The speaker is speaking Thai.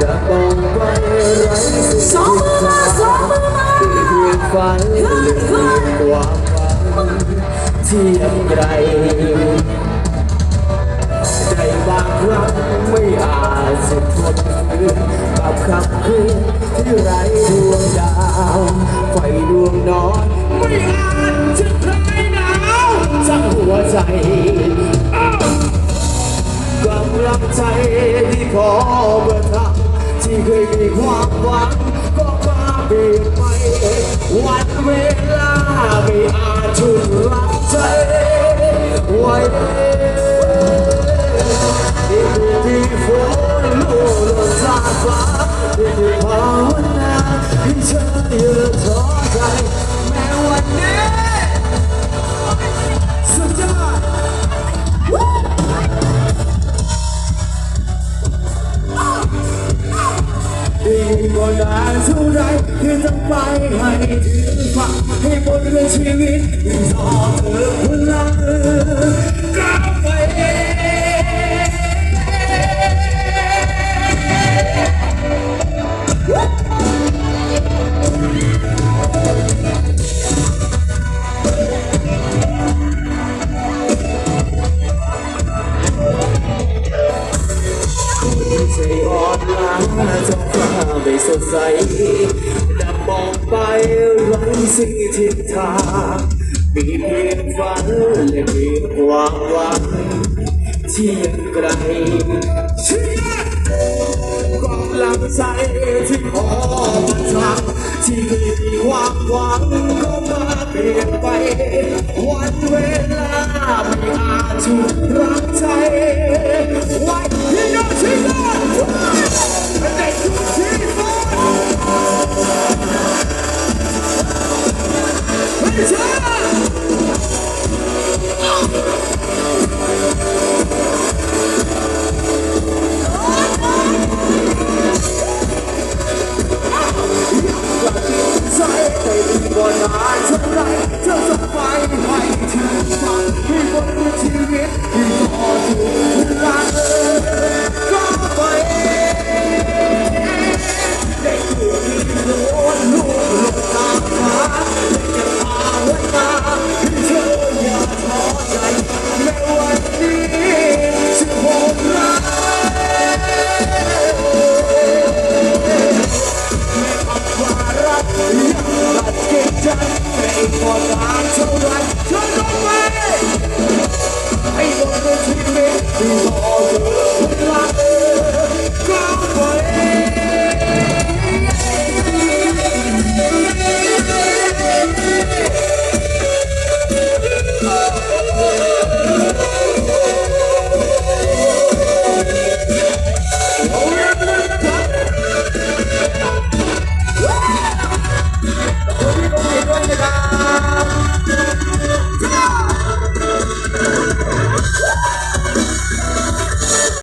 กระบองไว้ไร้สุดสองมือมาสองมือมาที่เพียงฝันเหลือความฝันเที่ยังไกลใจบางครั้งไม่อาจจะทนฝืนกับคำคืนที่ไร้ดวง ใจที่ขอเมื่อทำที่เคยมีความหวังก็มาเปลี่ยนไป วันเวลาไม่อาจฉุดลังใจไว้ที่ฝนลูลนจากฟ้าที่ภาวนาให้เธออย่ท้อ นานเท่าไรคือต้องไปให้ถึงฝันให้บนเรื่องชีวิตต่อเธอ สดใสดับมองไปไร้สิ่งทิศทางมีเพียงฝันและเพียงความหวังที่ยังไกลเชื่อกำลังใจที่พอมาทำที่เคยมีความหวังก็มาเปลี่ยนไป วันเวลาไม่อาจฉุดรั้งใจไว้ที่ยอดชี 知